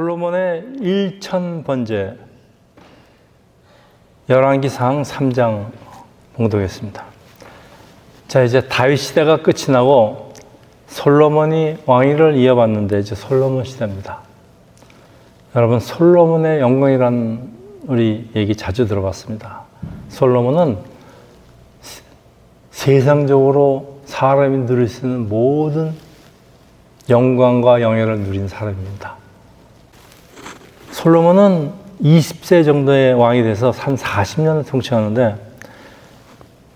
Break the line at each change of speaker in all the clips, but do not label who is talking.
솔로몬의 일천 번제 열왕기상 3장 봉독했습니다. 자 이제 다윗 시대가 끝이 나고 솔로몬이 왕위를 이어받는데 이제 솔로몬 시대입니다. 여러분 솔로몬의 영광이란 우리 얘기 자주 들어봤습니다. 솔로몬은 세상적으로 사람이 누릴 수 있는 모든 영광과 영예를 누린 사람입니다. 솔로몬은 20세 정도의 왕이 돼서 한 40년을 통치하는데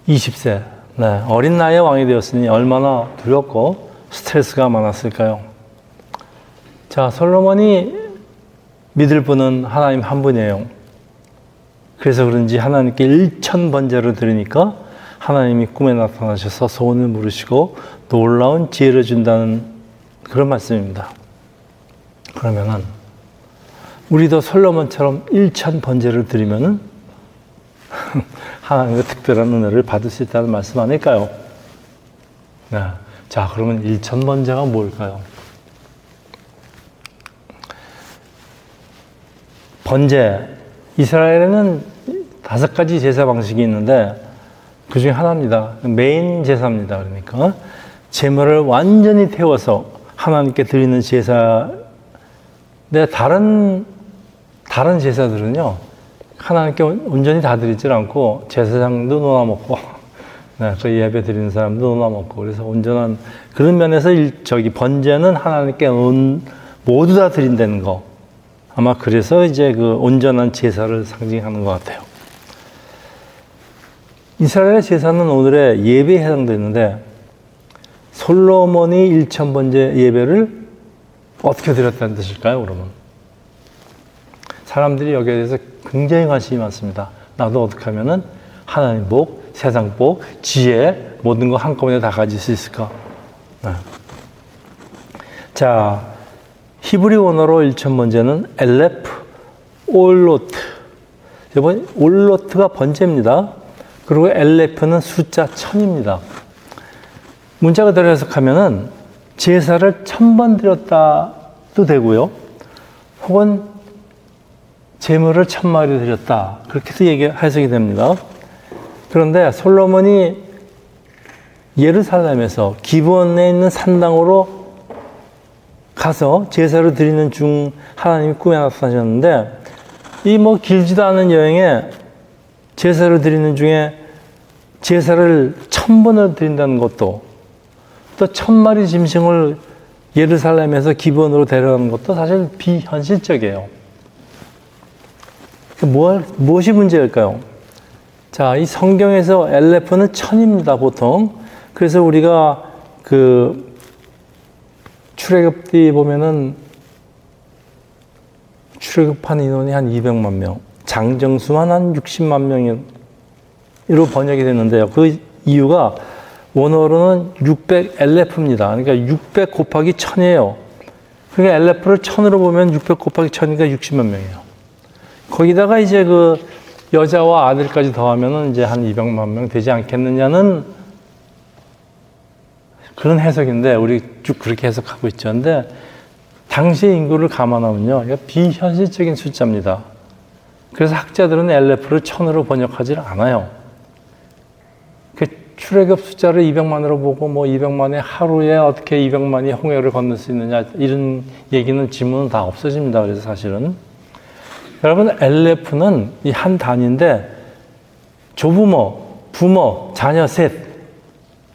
20세 네, 어린 나이에 왕이 되었으니 얼마나 두렵고 스트레스가 많았을까요? 자, 솔로몬이 믿을 분은 하나님 한 분이에요. 그래서 그런지 하나님께 일천 번제를 드리니까 하나님이 꿈에 나타나셔서 소원을 물으시고 놀라운 지혜를 준다는 그런 말씀입니다. 그러면은 우리도 솔로몬처럼 일천 번제를 드리면은 하나님의 특별한 은혜를 받을 수 있다는 말씀 아닐까요? 네. 자, 그러면 일천 번제가 뭘까요? 번제. 이스라엘에는 다섯 가지 제사 방식이 있는데 그 중에 하나입니다. 메인 제사입니다. 그러니까 제물을 완전히 태워서 하나님께 드리는 제사. 근데 다른 다른 제사들은요 하나님께 온전히 다 드리질 않고 제사장도 놓아먹고 네, 그 예배 드리는 사람도 놓아먹고 그래서 온전한 그런 면에서 일, 저기 번제는 하나님께 온, 모두 다 드린다는 거 아마 그래서 이제 그 온전한 제사를 상징하는 것 같아요. 이스라엘의 제사는 오늘의 예배에 해당되는데 솔로몬이 일천 번째 예배를 어떻게 드렸다는 뜻일까요, 그러면? 사람들이 여기에 대해서 굉장히 관심이 많습니다. 나도 어떻게 하면은 하나님 복, 세상 복, 지혜, 모든 거 한꺼번에 다 가질 수 있을까? 네. 자, 히브리 원어로 일천 번째는 엘레프, 올로트. 이번 올로트가 번째입니다. 그리고 엘레프는 숫자 천입니다. 문자 그대로 해석하면은 제사를 천 번 드렸다도 되고요. 혹은 재물을 천 마리 드렸다. 그렇게도 얘기 해석이 됩니다. 그런데 솔로몬이 예루살렘에서 기본에 있는 산당으로 가서 제사를 드리는 중 하나님이 꿈에 나타나셨는데 이 뭐 길지도 않은 여행에 제사를 드리는 중에 제사를 천 번을 드린다는 것도 또 천 마리 짐승을 예루살렘에서 기본으로 데려가는 것도 사실 비현실적이에요. 뭐, 무엇이 문제일까요? 자, 이 성경에서 엘레프는 천입니다, 보통. 그래서 우리가 그 출애굽기 보면은 출애굽한 인원이 한 200만 명, 장정수만 한 60만 명으로 번역이 됐는데요. 그 이유가 원어로는 600 엘레프입니다. 그러니까 600 곱하기 1000이에요. 그러니까 엘레프를 1000으로 보면 600 곱하기 1000이니까 60만 명이에요. 거기다가 이제 그 여자와 아들까지 더하면은 이제 한 200만 명 되지 않겠느냐는 그런 해석인데 우리 쭉 그렇게 해석하고 있죠. 근데 당시의 인구를 감안하면요. 비현실적인 숫자입니다. 그래서 학자들은 엘레프를 천으로 번역하지 않아요. 그 출애굽 숫자를 200만으로 보고 뭐 200만에 하루에 어떻게 200만이 홍해를 건널 수 있느냐 이런 얘기는 지문은 다 없어집니다. 그래서 사실은 여러분 엘레프는 이 한 단위인데 조부모, 부모, 자녀 셋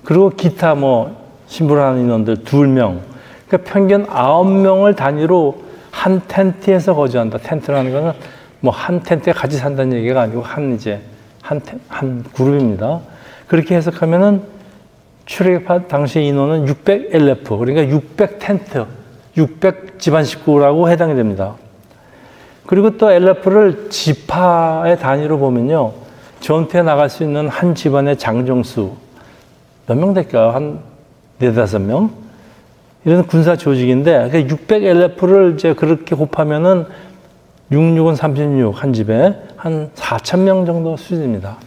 그리고 기타 뭐 신부라는 인원들 둘 명. 그러니까 평균 아홉 명을 단위로 한 텐트에서 거주한다. 텐트라는 거는 뭐 한 텐트에 같이 산다는 얘기가 아니고 한 이제 한, 텐, 한 그룹입니다. 그렇게 해석하면은 출애굽 당시 인원은 600 엘레프 그러니까 600 텐트, 600 집안 식구라고 해당이 됩니다. 그리고 또 엘레프를 지파의 단위로 보면요. 전투에 나갈 수 있는 한 집안의 장정수 몇 명 될까요? 한 네다섯 명? 이런 군사 조직인데 600 엘레프를 이제 그렇게 곱하면은 66은 36, 한 집에 한 4천 명 정도 수준입니다.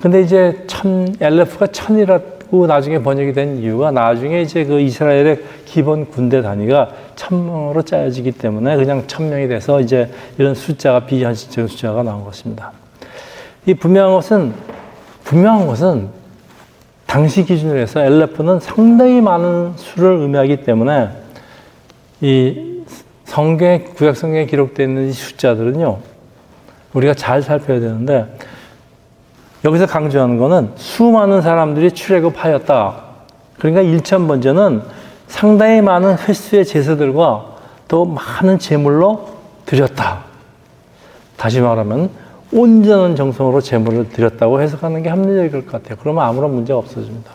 근데 이제 천, 엘레프가 천이라고 나중에 번역이 된 이유가 나중에 이제 그 이스라엘의 기본 군대 단위가 천 명으로 짜여지기 때문에 그냥 천 명이 돼서 이제 이런 숫자가 비현실적인 숫자가 나온 것입니다. 이 분명한 것은 분명한 것은 당시 기준으로 해서 엘레프는 상당히 많은 수를 의미하기 때문에 이 성경에 구약 성경에 기록되어 있는 이 숫자들은요 우리가 잘 살펴야 되는데 여기서 강조하는 것은 수많은 사람들이 출애굽하였다. 그러니까 1천 번째는 상당히 많은 횟수의 제사들과 또 많은 제물로 드렸다. 다시 말하면 온전한 정성으로 제물을 드렸다고 해석하는 게 합리적일 것 같아요. 그러면 아무런 문제가 없어집니다.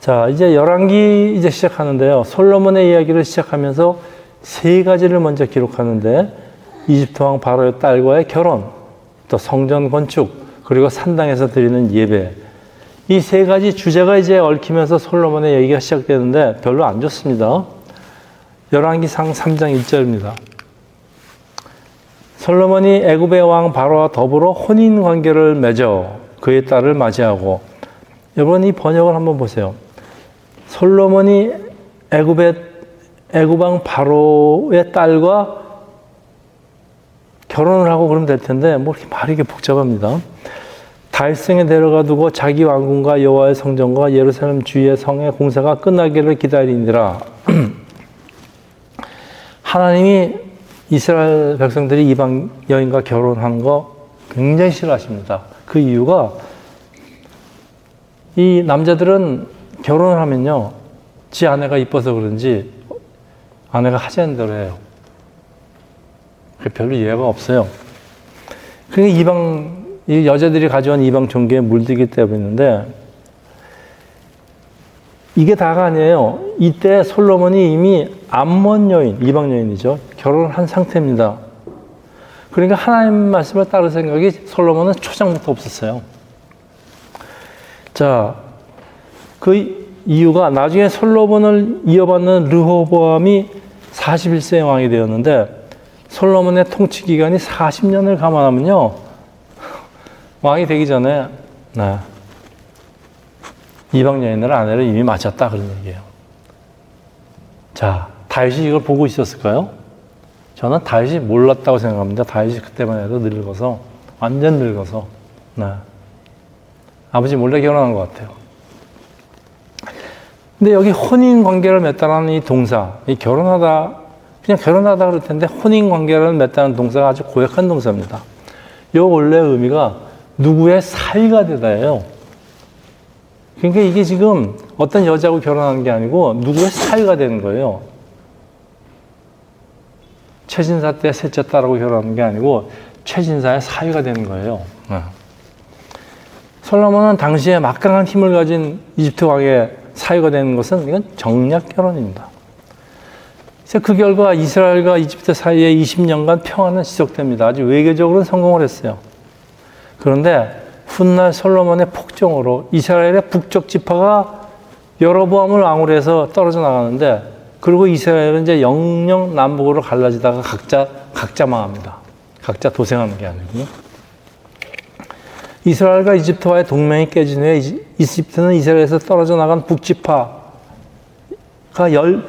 자, 이제 열왕기 이제 시작하는데요. 솔로몬의 이야기를 시작하면서 세 가지를 먼저 기록하는데 이집트 왕 바로의 딸과의 결혼, 또 성전 건축, 그리고 산당에서 드리는 예배. 이 세 가지 주제가 이제 얽히면서 솔로몬의 얘기가 시작되는데 별로 안 좋습니다. 열왕기상 3장 1절입니다. 솔로몬이 애굽의 왕 바로와 더불어 혼인 관계를 맺어 그의 딸을 맞이하고 여러분 이 번역을 한번 보세요. 솔로몬이 애굽의 애굽 왕 바로의 딸과 결혼을 하고 그러면 될 텐데 뭐 이렇게 말이 이게 복잡합니다. 달성에 데려가 두고 자기 왕궁과 여호와의 성전과 예루살렘 주의 성의 공사가 끝나기를 기다리니라. 하나님이 이스라엘 백성들이 이방 여인과 결혼하는 거 굉장히 싫어하십니다. 그 이유가 이 남자들은 결혼을 하면요, 지 아내가 이뻐서 그런지 아내가 하자는 대로 해요. 별로 이해가 없어요. 그게 이방 이 여자들이 가져온 이방 종교에 물들기 때문인데 이게 다가 아니에요. 이때 솔로몬이 이미 암몬 여인, 이방 여인이죠. 결혼을 한 상태입니다. 그러니까 하나님 말씀을 따를 생각이 솔로몬은 초장부터 없었어요. 자, 그 이유가 나중에 솔로몬을 이어받는 르호보암이 41세 왕이 되었는데 솔로몬의 통치 기간이 40년을 감안하면요. 왕이 되기 전에 네. 이방 여인을 아내를 이미 맞췄다 그런 얘기예요. 자, 다윗이 이걸 보고 있었을까요? 저는 다윗이 몰랐다고 생각합니다. 다윗이 그때만 해도 늙어서 완전 늙어서 네. 아버지 몰래 결혼한 것 같아요. 근데 여기 혼인 관계를 맺다라는 이 동사, 이 결혼하다 그냥 결혼하다 그럴 텐데 혼인 관계를 맺다는 동사가 아주 고약한 동사입니다. 요 원래 의미가 누구의 사위가 되다예요. 그러니까 이게 지금 어떤 여자하고 결혼하는 게 아니고 누구의 사위가 되는 거예요. 최진사 때 셋째 딸하고 결혼하는 게 아니고 최진사의 사위가 되는 거예요. 네. 솔로몬은 당시에 막강한 힘을 가진 이집트 왕의 사위가 되는 것은 이건 정략 결혼입니다. 그래서 그 결과 이스라엘과 이집트 사이에 20년간 평화는 지속됩니다. 아주 외교적으로는 성공을 했어요. 그런데 훗날 솔로몬의 폭정으로 이스라엘의 북쪽 지파가 여로보암을 왕으로 해서 떨어져 나가는데 그리고 이스라엘은 이제 영영 남북으로 갈라지다가 각자 각자 망합니다. 각자 도생하는 게 아니고요. 이스라엘과 이집트와의 동맹이 깨진 후에 이집트는 이스라엘에서 떨어져 나간 북지파가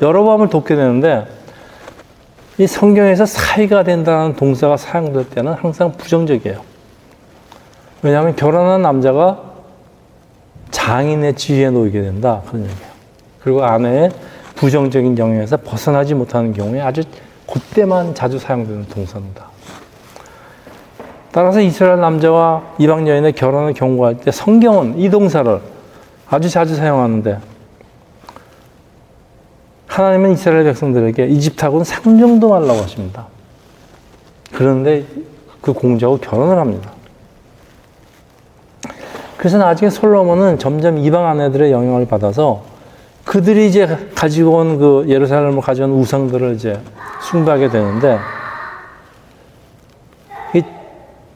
여로보암을 돕게 되는데 이 성경에서 사이가 된다는 동사가 사용될 때는 항상 부정적이에요. 왜냐하면 결혼한 남자가 장인의 지위에 놓이게 된다. 그런 얘기예요. 그리고 아내의 부정적인 영향에서 벗어나지 못하는 경우에 아주 그때만 자주 사용되는 동사입니다. 따라서 이스라엘 남자와 이방 여인의 결혼을 경고할 때 성경은 이 동사를 아주 자주 사용하는데 하나님은 이스라엘 백성들에게 이집트하고는 상종도 말라고 하십니다. 그런데 그 공주하고 결혼을 합니다. 그래서 나중에 솔로몬은 점점 이방 아내들의 영향을 받아서 그들이 이제 가지고 온 그 예루살렘을 가져온 우상들을 이제 숭배하게 되는데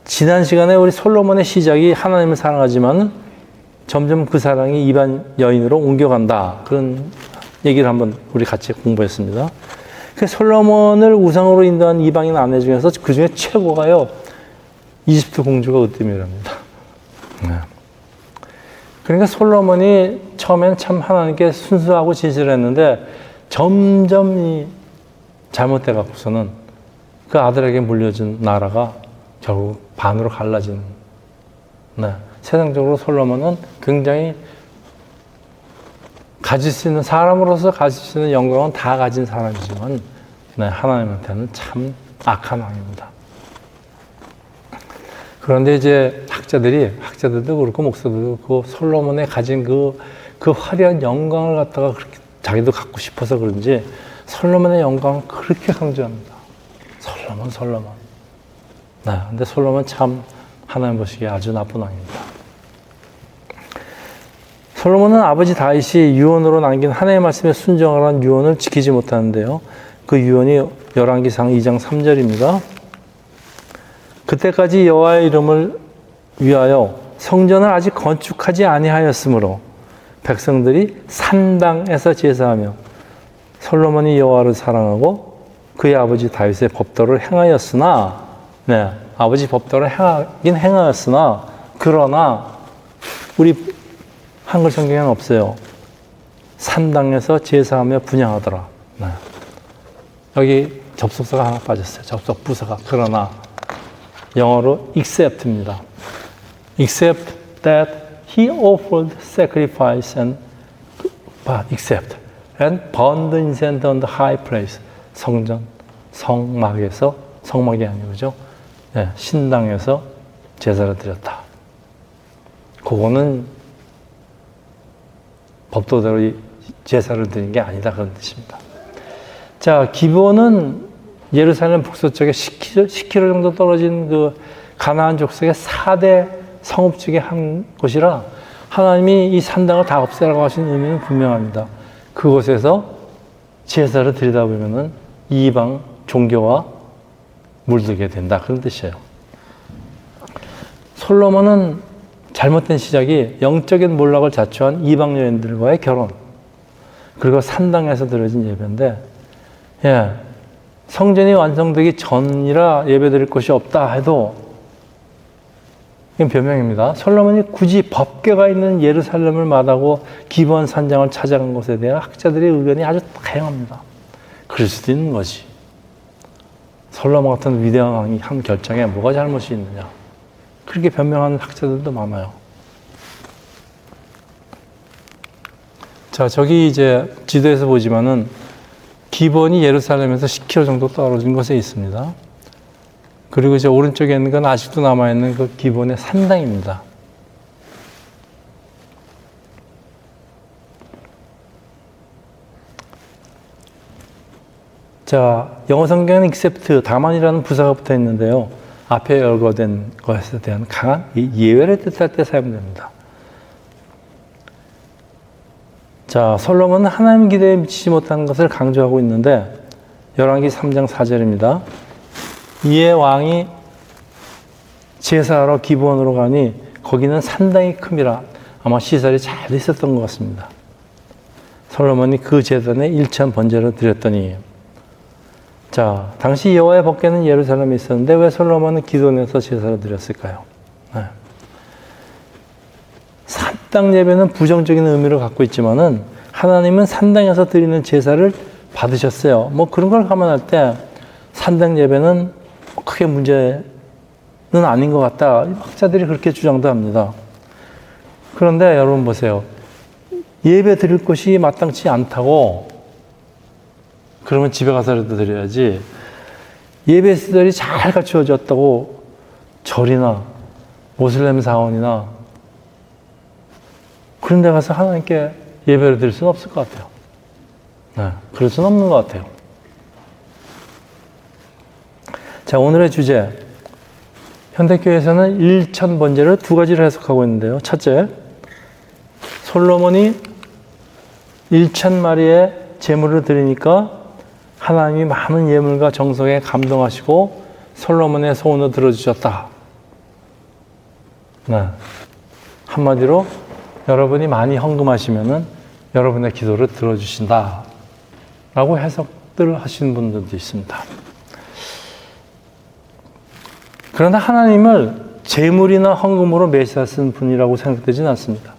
지난 시간에 우리 솔로몬의 시작이 하나님을 사랑하지만 점점 그 사랑이 이반 여인으로 옮겨간다. 그런 얘기를 한번 우리 같이 공부했습니다. 그 솔로몬을 우상으로 인도한 이방인 아내 중에서 그 중에 최고가요. 이집트 공주가 으뜸이랍니다. 네. 그러니까 솔로몬이 처음엔 참 하나님께 순수하고 진실했는데 점점 이 잘못돼 갖고서는 그 아들에게 물려준 나라가 결국 반으로 갈라지는. 네. 세상적으로 솔로몬은 굉장히 가질 수 있는 사람으로서 가질 수 있는 영광은 다 가진 사람이지만 네, 하나님한테는 참 악한 왕입니다. 그런데 이제 학자들이 학자들도 그렇고 목사들도 그렇고 솔로몬의 가진 그, 그 화려한 영광을 갖다가 그렇게 자기도 갖고 싶어서 그런지 솔로몬의 영광을 그렇게 강조합니다. 솔로몬, 솔로몬. 네, 근데 솔로몬 참 하나님 보시기에 아주 나쁜 왕입니다. 솔로몬은 아버지 다윗이 유언으로 남긴 하나님의 말씀에 순종하라는 유언을 지키지 못하는데요. 그 유언이 열왕기상 2장 3절입니다. 그때까지 여호와의 이름을 위하여 성전을 아직 건축하지 아니하였으므로 백성들이 산당에서 제사하며 솔로몬이 여호와를 사랑하고 그의 아버지 다윗의 법도를 행하였으나 네, 아버지 법도를 행하긴 행하였으나 그러나 우리 한글 성경에는 없어요. 산당에서 제사하며 분양하더라. 네. 여기 접속사가 하나 빠졌어요. 접속 부사가. 그러나 영어로 accept입니다. Except that he offered sacrifice and but except and burned incense on the high place 성전 성막에서 성막이 아니고죠. 네, 신당에서 제사를 드렸다. 그거는 법도대로 제사를 드린 게 아니다 그런 뜻입니다. 자, 기본은 예루살렘 북서쪽에 10km, 10km 정도 떨어진 그 가나안 족속의 4대 성읍 중에 한 곳이라 하나님이 이 산당을 다 없애라고 하신 의미는 분명합니다. 그곳에서 제사를 드리다 보면은 이방 종교와 물들게 된다 그런 뜻이에요. 솔로몬은 잘못된 시작이 영적인 몰락을 자초한 이방 여인들과의 결혼 그리고 산당에서 드려진 예배인데 예, 성전이 완성되기 전이라 예배드릴 곳이 없다 해도 이건 변명입니다. 솔로몬이 굳이 법궤가 있는 예루살렘을 마다고 기본 산장을 찾아간 것에 대한 학자들의 의견이 아주 다양합니다. 그럴 수도 있는 거지. 솔로몬 같은 위대한 왕이 한 결정에 뭐가 잘못이 있느냐. 그렇게 변명하는 학자들도 많아요. 자, 저기 이제 지도에서 보지만은 기본이 예루살렘에서 10km 정도 떨어진 곳에 있습니다. 그리고 이제 오른쪽에 있는 건 아직도 남아있는 그 기본의 산당입니다. 자, 영어 성경에는 except, 다만이라는 부사가 붙어 있는데요. 앞에 열거된 것에 대한 강한 예외를 뜻할 때 사용됩니다. 자, 솔로몬은 하나님 기대에 미치지 못하는 것을 강조하고 있는데 열왕기 3장 4절입니다. 이에 왕이 제사하러 기부원으로 가니 거기는 상당히 큼이라 아마 시설이 잘 있었던 것 같습니다. 솔로몬이 그 제단에 일천 번제를 드렸더니 자, 당시 여호와의 법궤는 예루살렘에 있었는데 왜 솔로몬은 기도원에서 제사를 드렸을까요? 네. 산당 예배는 부정적인 의미를 갖고 있지만은 하나님은 산당에서 드리는 제사를 받으셨어요. 뭐 그런 걸 감안할 때 산당 예배는 크게 문제는 아닌 것 같다. 학자들이 그렇게 주장도 합니다. 그런데 여러분 보세요. 예배 드릴 곳이 마땅치 않다고 그러면 집에 가서라도 드려야지. 예배 시설이 잘 갖추어졌다고 절이나 모슬렘 사원이나 그런 데 가서 하나님께 예배를 드릴 수는 없을 것 같아요. 네, 그럴 수는 없는 것 같아요. 자, 오늘의 주제. 현대교회에서는 일천 번제를 두 가지로 해석하고 있는데요. 첫째, 솔로몬이 일천 마리의 제물을 드리니까 하나님이 많은 예물과 정성에 감동하시고 솔로몬의 소원을 들어주셨다. 네. 한마디로 여러분이 많이 헌금하시면은 여러분의 기도를 들어주신다. 라고 해석들을 하시는 분들도 있습니다. 그러나 하나님을 재물이나 헌금으로 메시아 쓴 분이라고 생각되지는 않습니다.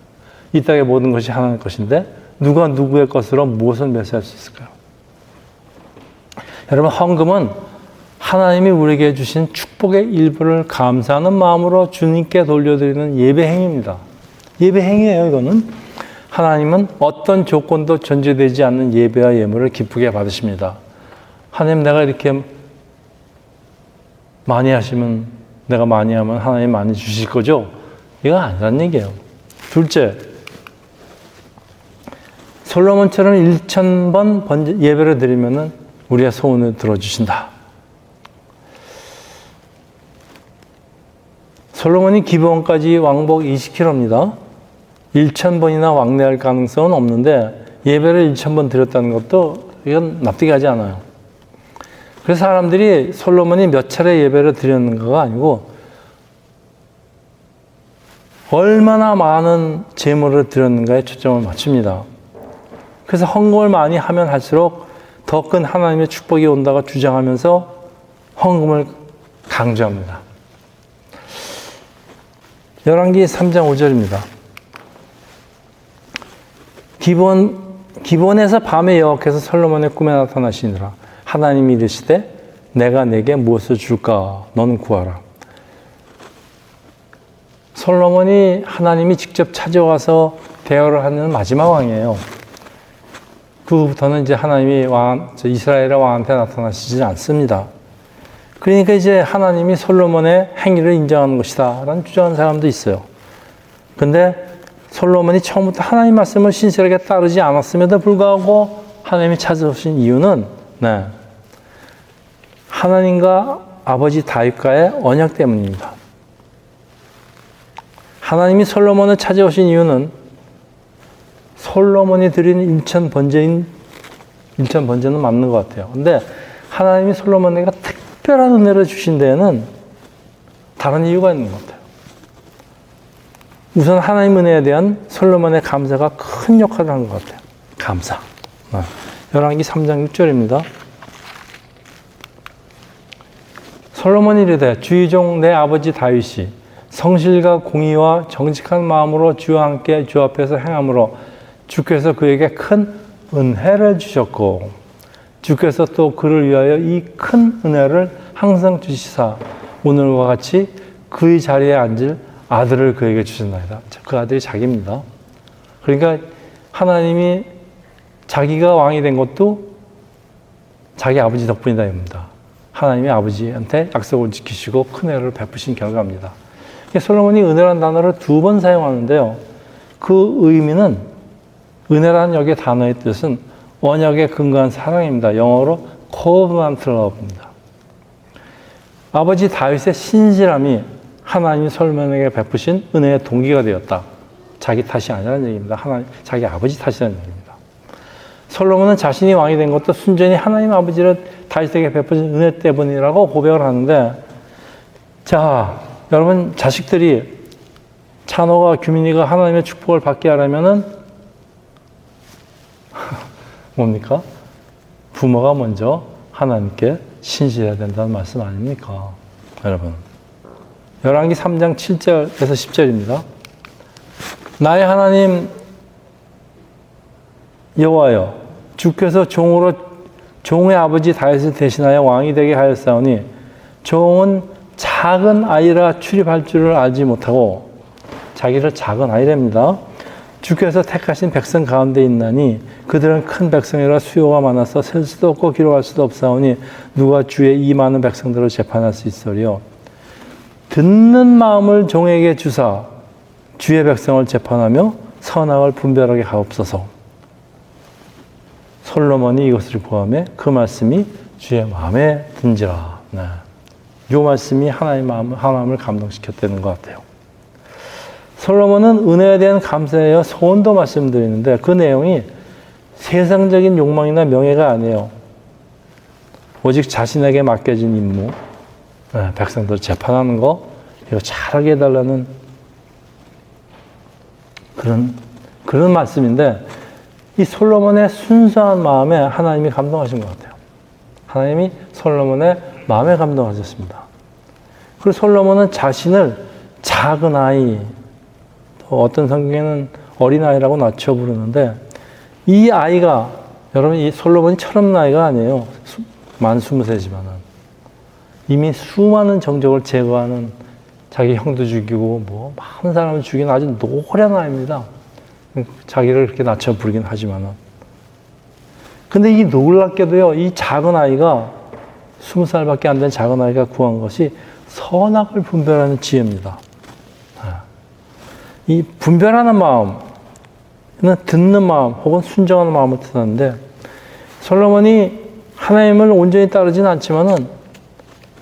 이 땅의 모든 것이 하나님 것인데 누가 누구의 것으로 무엇을 매수할 수 있을까요? 여러분 헌금은 하나님이 우리에게 주신 축복의 일부를 감사하는 마음으로 주님께 돌려드리는 예배 행위입니다. 예배 행위예요, 이거는. 하나님은 어떤 조건도 존재되지 않는 예배와 예물을 기쁘게 받으십니다. 하나님 내가 이렇게 많이 하시면 내가 많이 하면 하나님 많이 주실 거죠? 이거 아니란 얘기예요. 둘째, 솔로몬처럼 1천번 번제, 예배를 드리면은 우리의 소원을 들어주신다. 솔로몬이 기브온까지 왕복 20km입니다. 1,000번이나 왕래할 가능성은 없는데 예배를 1,000번 드렸다는 것도 이건 납득이 가지 않아요. 그래서 사람들이 솔로몬이 몇 차례 예배를 드렸는가가 아니고 얼마나 많은 제물을 드렸는가에 초점을 맞춥니다. 그래서 헌금을 많이 하면 할수록 더 큰 하나님의 축복이 온다고 주장하면서 헌금을 강조합니다. 열왕기 3장 5절입니다. 기본 기본에서 밤에 여호와께서 솔로몬의 꿈에 나타나시니라 하나님이 이르시되 내가 내게 무엇을 줄까 너는 구하라. 솔로몬이 하나님이 직접 찾아와서 대화를 하는 마지막 왕이에요. 그 후부터는 이제 하나님이 왕, 이스라엘의 왕한테 나타나시지 않습니다. 그러니까 이제 하나님이 솔로몬의 행위를 인정하는 것이다. 라는 주장하는 사람도 있어요. 근데 솔로몬이 처음부터 하나님 말씀을 신실하게 따르지 않았음에도 불구하고 하나님이 찾아오신 이유는, 네. 하나님과 아버지 다윗과의 언약 때문입니다. 하나님이 솔로몬을 찾아오신 이유는 솔로몬이 드린 일천 번제인 일천 번제는 맞는 것 같아요. 근데 하나님이 솔로몬에게 특별한 은혜를 주신 데에는 다른 이유가 있는 것 같아요. 우선 하나님 은혜에 대한 솔로몬의 감사가 큰 역할을 한 것 같아요. 감사. 열왕기 3장 6절입니다. 솔로몬이 이르되 주의종 내 아버지 다윗이 성실과 공의와 정직한 마음으로 주와 함께 주 앞에서 행함으로 주께서 그에게 큰 은혜를 주셨고 주께서 또 그를 위하여 이 큰 은혜를 항상 주시사 오늘과 같이 그의 자리에 앉을 아들을 그에게 주셨나이다. 그 아들이 자기입니다. 그러니까 하나님이 자기가 왕이 된 것도 자기 아버지 덕분이다 입니다. 하나님이 아버지한테 약속을 지키시고 큰 은혜를 베푸신 결과입니다. 솔로몬이 은혜란 단어를 두 번 사용하는데요. 그 의미는 은혜라는 여기의 단어의 뜻은 언약에 근거한 사랑입니다. 영어로 covenant love입니다. 아버지 다윗의 신실함이 하나님 솔로몬에게 베푸신 은혜의 동기가 되었다. 자기 탓이 아니라는 얘기입니다. 하나님, 자기 아버지 탓이라는 얘기입니다. 솔로몬은 자신이 왕이 된 것도 순전히 하나님 아버지를 다윗에게 베푸신 은혜 때문이라고 고백을 하는데, 자, 여러분 자식들이 찬호가 규민이가 하나님의 축복을 받게 하려면은 뭡니까? 부모가 먼저 하나님께 신실해야 된다는 말씀 아닙니까? 여러분. 열왕기 3장 7절에서 10절입니다. 나의 하나님 여호와여 주께서 종으로 종의 아버지 다윗을 대신하여 왕이 되게 하였사오니 종은 작은 아이라 출입할 줄을 알지 못하고 자기를 작은 아이랍니다. 주께서 택하신 백성 가운데 있나니 그들은 큰 백성이라 수요가 많아서 셀 수도 없고 기록할 수도 없사오니 누가 주의 이 많은 백성들을 재판할 수 있으리요. 듣는 마음을 종에게 주사 주의 백성을 재판하며 선악을 분별하게 하옵소서. 솔로몬이 이것을 보함에 그 말씀이 주의 마음에 든지라. 네. 이 말씀이 하나님 마음, 하나님을 감동시켰다는 것 같아요. 솔로몬은 은혜에 대한 감사에 소원도 말씀드리는데 그 내용이 세상적인 욕망이나 명예가 아니에요. 오직 자신에게 맡겨진 임무, 네, 백성들 재판하는 거, 이거 잘하게 해달라는 그런, 그런 말씀인데 이 솔로몬의 순수한 마음에 하나님이 감동하신 것 같아요. 하나님이 솔로몬의 마음에 감동하셨습니다. 그리고 솔로몬은 자신을 작은 아이, 또 어떤 성경에는 어린아이라고 낮춰 부르는데 이 아이가 여러분 이 솔로몬이 철없는 아이가 아니에요. 수- 만 스무 세지만은 이미 수많은 정적을 제거하는 자기 형도 죽이고 뭐 많은 사람을 죽인 아주 노련한 아이입니다. 자기를 그렇게 낮춰 부르긴 하지만은 근데 이 놀랍게도요 이 작은 아이가 스무 살밖에 안 된 작은 아이가 구한 것이 선악을 분별하는 지혜입니다. 아. 이 분별하는 마음은 듣는 마음 혹은 순종하는 마음을 뜻하는데 솔로몬이 하나님을 온전히 따르지는 않지만은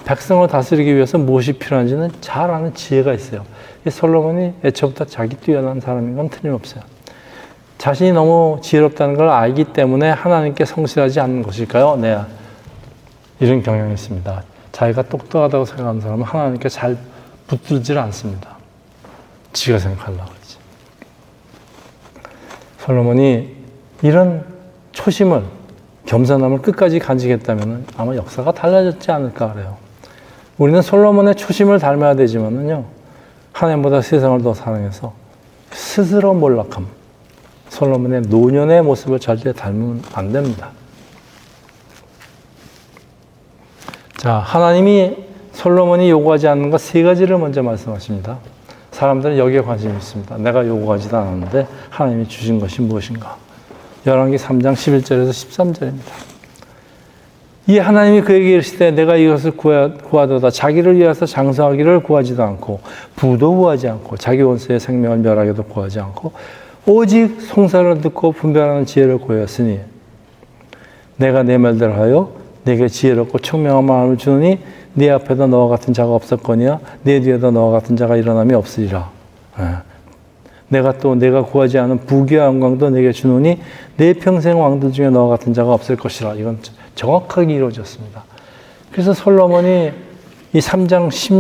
백성을 다스리기 위해서 무엇이 필요한지는 잘 아는 지혜가 있어요. 이 솔로몬이 애초부터 자기 뛰어난 사람인 건 틀림없어요. 자신이 너무 지혜롭다는 걸 알기 때문에 하나님께 성실하지 않는 것일까요? 네. 이런 경향이 있습니다. 자기가 똑똑하다고 생각하는 사람은 하나님께 잘 붙들질 않습니다. 지가 생각하려고 그러지. 솔로몬이 이런 초심을 겸손함을 끝까지 간직했다면 아마 역사가 달라졌지 않을까 그래요. 우리는 솔로몬의 초심을 닮아야 되지만은요. 하나님보다 세상을 더 사랑해서 스스로 몰락함. 솔로몬의 노년의 모습을 절대 닮으면 안 됩니다. 자, 하나님이 솔로몬이 요구하지 않는 것 세 가지를 먼저 말씀하십니다. 사람들은 여기에 관심이 있습니다. 내가 요구하지도 않았는데 하나님이 주신 것이 무엇인가? 열왕기 3장 11절에서 13절입니다. 이 하나님이 그에게 이르시되 내가 이것을 구하, 구하도다 자기를 위해서 장사하기를 구하지도 않고 부도 구하지 않고 자기 원수의 생명을 멸하기도 구하지 않고 오직 송사를 듣고 분별하는 지혜를 구하였으니 내가 내 말대로 하여 내게 지혜롭고 청명한 마음을 주느니 네 앞에도 너와 같은 자가 없었거니와 네 뒤에도 너와 같은 자가 일어남이 없으리라. 예. 내가 또 내가 구하지 않은 부귀와 영광도 내게 주노니 내 평생 왕들 중에 너와 같은 자가 없을 것이라. 이건 정확하게 이루어졌습니다. 그래서 솔로몬이 이 3장 10,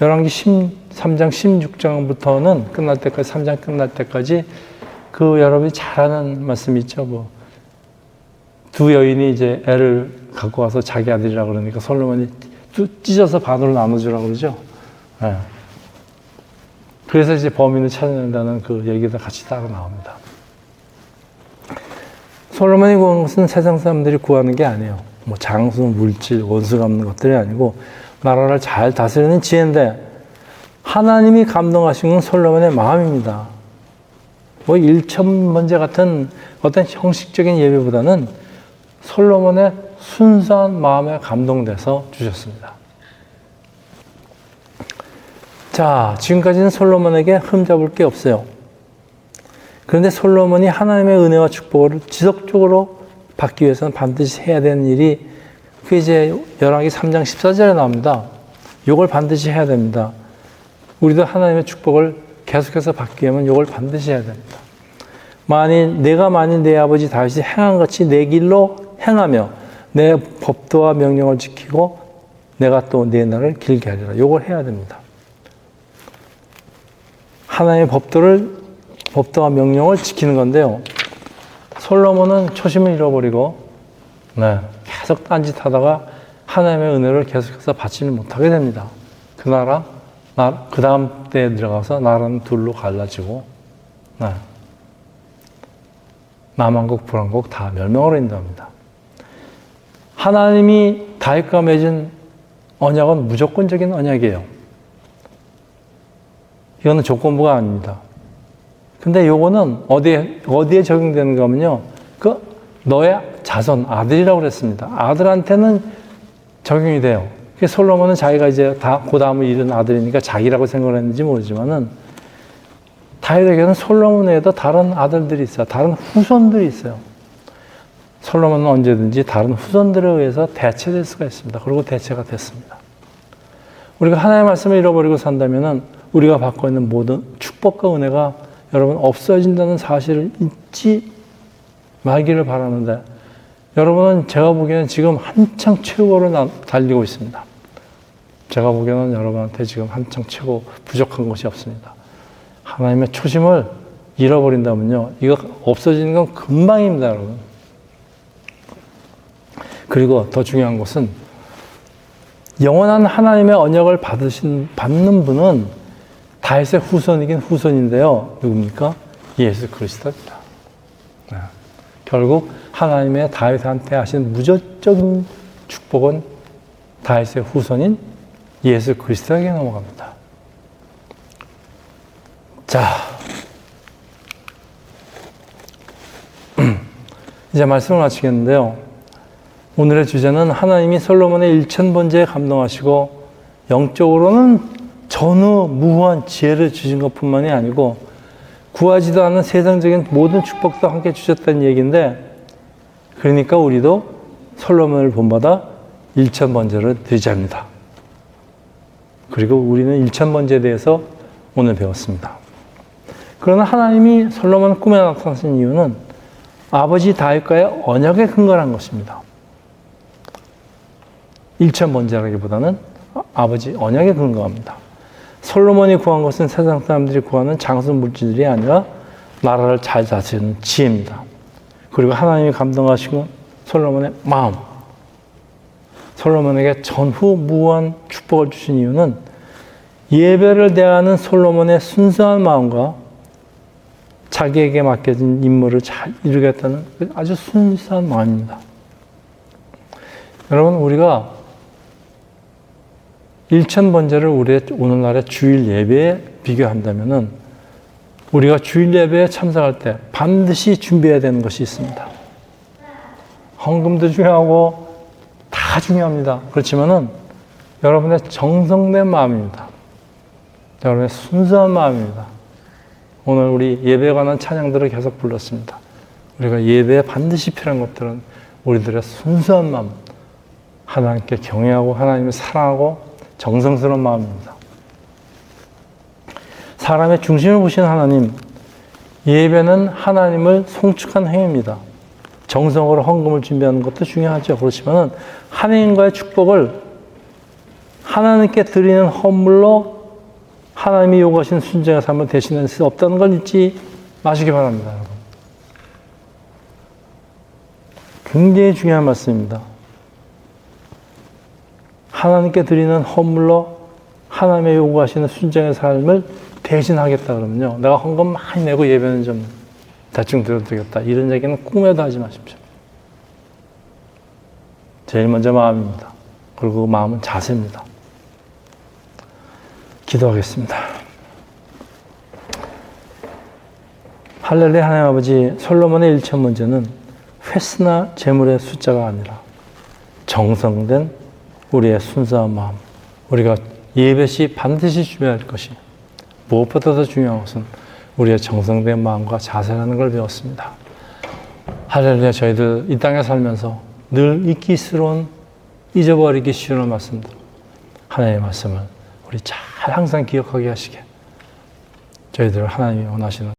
11기 10, 3장 16장부터는 끝날 때까지 3장 끝날 때까지 그 여러분이 잘하는 말씀 있죠. 뭐 두 여인이 이제 애를 갖고 와서 자기 아들이라 그러니까 솔로몬이 찢어서 반으로 나눠주라 그러죠. 네. 그래서 이제 범인을 찾아낸다는 그 얘기가 같이 따로 나옵니다. 솔로몬이 그 구한 것은 세상 사람들이 구하는 게 아니에요. 뭐 장수, 물질, 원수 갚는 것들이 아니고 나라를 잘 다스리는 지혜인데 하나님이 감동하신 건 솔로몬의 마음입니다. 뭐 일천번제 같은 어떤 형식적인 예배보다는 솔로몬의 순수한 마음에 감동돼서 주셨습니다. 자, 지금까지는 솔로몬에게 흠잡을 게 없어요. 그런데 솔로몬이 하나님의 은혜와 축복을 지속적으로 받기 위해서는 반드시 해야 되는 일이 그 이제 열왕기 3장 14절에 나옵니다. 이걸 반드시 해야 됩니다. 우리도 하나님의 축복을 계속해서 받기 위하면 이걸 반드시 해야 됩니다. 만일 내가 만일 내 아버지 다윗이 행한 같이 내 길로 행하며 내 법도와 명령을 지키고 내가 또 내 날을 길게 하리라. 이걸 해야 됩니다. 하나님의 법도를 법도와 명령을 지키는 건데요. 솔로몬은 초심을 잃어버리고 네, 계속 딴짓하다가 하나님의 은혜를 계속해서 받지는 못하게 됩니다. 그 나라, 그 다음 때에 들어가서 나라는 둘로 갈라지고 네. 남한국, 북한국 다 멸망으로 인도합니다. 하나님이 다윗과 맺은 언약은 무조건적인 언약이에요. 이거는 조건부가 아닙니다. 근데 요거는 어디에, 어디에 적용되는가 하면요. 그, 너의 자손, 아들이라고 그랬습니다. 아들한테는 적용이 돼요. 그 솔로몬은 자기가 이제 다, 그 다음을 잃은 아들이니까 자기라고 생각을 했는지 모르지만은, 다윗에게는 솔로몬 외에도 다른 아들들이 있어요. 다른 후손들이 있어요. 솔로몬은 언제든지 다른 후손들에 의해서 대체될 수가 있습니다. 그리고 대체가 됐습니다. 우리가 하나님의 말씀을 잃어버리고 산다면은 우리가 받고 있는 모든 축복과 은혜가 여러분 없어진다는 사실을 잊지 말기를 바라는데 여러분은 제가 보기에는 지금 한창 최고로 나- 달리고 있습니다. 제가 보기에는 여러분한테 지금 한창 최고 부족한 것이 없습니다. 하나님의 초심을 잃어버린다면요. 이거 없어지는 건 금방입니다, 여러분. 그리고 더 중요한 것은 영원한 하나님의 언약을 받으신, 받는 분은 다윗의 후손이긴 후손인데요. 누굽니까? 예수 그리스도입니다. 네. 결국 하나님의 다윗한테 하신 무조적인 축복은 다윗의 후손인 예수 그리스도에게 넘어갑니다. 자, 이제 말씀을 마치겠는데요. 오늘의 주제는 하나님이 솔로몬의 일천 번제에 감동하시고 영적으로는 전후 무후한 지혜를 주신 것 뿐만이 아니고 구하지도 않은 세상적인 모든 축복도 함께 주셨다는 얘기인데 그러니까 우리도 솔로몬을 본받아 일천 번제를 드리자 합니다. 그리고 우리는 일천 번제에 대해서 오늘 배웠습니다. 그러나 하나님이 솔로몬 꿈에 나타나신 이유는 아버지 다윗과의 언약에 근거한 것입니다. 일천 번제라기보다는 아버지 언약에 근거합니다. 솔로몬이 구한 것은 세상 사람들이 구하는 장수 물질들이 아니라 나라를 잘 다스리는 지혜입니다. 그리고 하나님이 감동하시고 솔로몬의 마음, 솔로몬에게 전후 무한 축복을 주신 이유는 예배를 대하는 솔로몬의 순수한 마음과 자기에게 맡겨진 임무를 잘 이루겠다는 아주 순수한 마음입니다. 여러분, 우리가 일천 번제를 우리의 오늘날의 주일 예배에 비교한다면은 우리가 주일 예배에 참석할 때 반드시 준비해야 되는 것이 있습니다. 헌금도 중요하고 다 중요합니다. 그렇지만은 여러분의 정성된 마음입니다. 여러분의 순수한 마음입니다. 오늘 우리 예배에 관한 찬양들을 계속 불렀습니다. 우리가 예배에 반드시 필요한 것들은 우리들의 순수한 마음, 하나님께 경외하고 하나님을 사랑하고 정성스러운 마음입니다. 사람의 중심을 보시는 하나님, 예배는 하나님을 송축한 행위입니다. 정성으로 헌금을 준비하는 것도 중요하죠. 그렇지만 하나님과의 축복을 하나님께 드리는 헌물로 하나님이 요구하신 순종의 삶을 대신할 수 없다는 걸 잊지 마시기 바랍니다, 여러분. 굉장히 중요한 말씀입니다. 하나님께 드리는 헌물로 하나님의 요구하시는 순종의 삶을 대신하겠다 그러면요. 내가 헌금 많이 내고 예배는 좀 대충 되겠다. 이런 얘기는 꿈에도 하지 마십시오. 제일 먼저 마음입니다. 그리고 그 마음은 자세입니다. 기도하겠습니다. 할렐루야 하나님 아버지 솔로몬의 일천 문제는 횟수나 재물의 숫자가 아니라 정성된 우리의 순수한 마음, 우리가 예배 시 반드시 준비할 것이 무엇보다 더 중요한 것은 우리의 정성된 마음과 자세라는 걸 배웠습니다. 할렐루야 저희들 이 땅에 살면서 늘 잊기스러운 잊어버리기 쉬운 말씀들 하나님의 말씀을 우리 잘 항상 기억하게 하시게 저희들 하나님이 원하시는